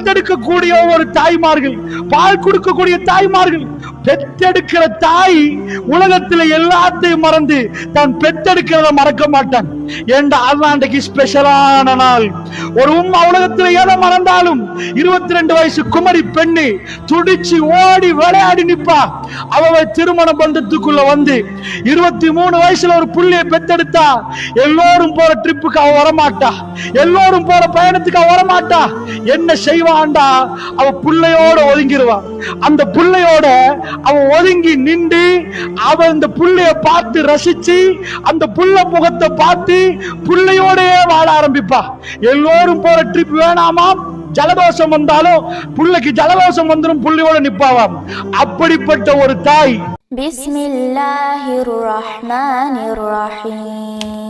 தத்தெடுக்கக்கூடிய ஒரு தாய்மார்கள் பால் கொடுக்கக்கூடிய தாய்மார்கள் பெத்தெடுக்கிற தாய் உலகத்துல எல்லாத்தையும் மறந்து தான் பெத்தெடுக்கிறத மறக்க மாட்டான். ஏண்டா அதுதான் அன்றைக்கு ஸ்பெஷலான நாள்? ஒரு உம்மா உலகத்துல எதை மறந்தாலும் இருபத்தி ரெண்டு வயசு குமரி பெண்ணு துடிச்சு ஓடி விளையாடி நிப்பா. அவ திருமண பந்தத்துக்குள்ள வந்து இருபத்தி மூணு வயசுல ஒரு புள்ளிய பெத்தெடுத்தா எல்லோரும் போற ட்ரிப்புக்கு அவ வரமாட்டா. எல்லோரும் போற பயணத்துக்கு அவ வரமாட்டா. என்ன செய்வான்டா அவ புள்ளையோட ஒதுங்கிடுவா அந்த புள்ளையோட ஒதுங்கி நின்று அவன் அந்த புள்ளைய பார்த்து ரசிச்சு அந்த புள்ள முகத்தை பார்த்து புள்ளையோடயே வாழ ஆரம்பிப்பா. எல்லோரும் போற ட்ரிப் வேணாமா? ஜலதோஷம் வந்தாலும் புள்ளைக்கு ஜலதோஷம் வந்துடும் புள்ளையோட நிப்பாவாம். அப்படிப்பட்ட ஒரு தாய். பிஸ்மில்லாஹிர் ரஹ்மானிர் ரஹீம்.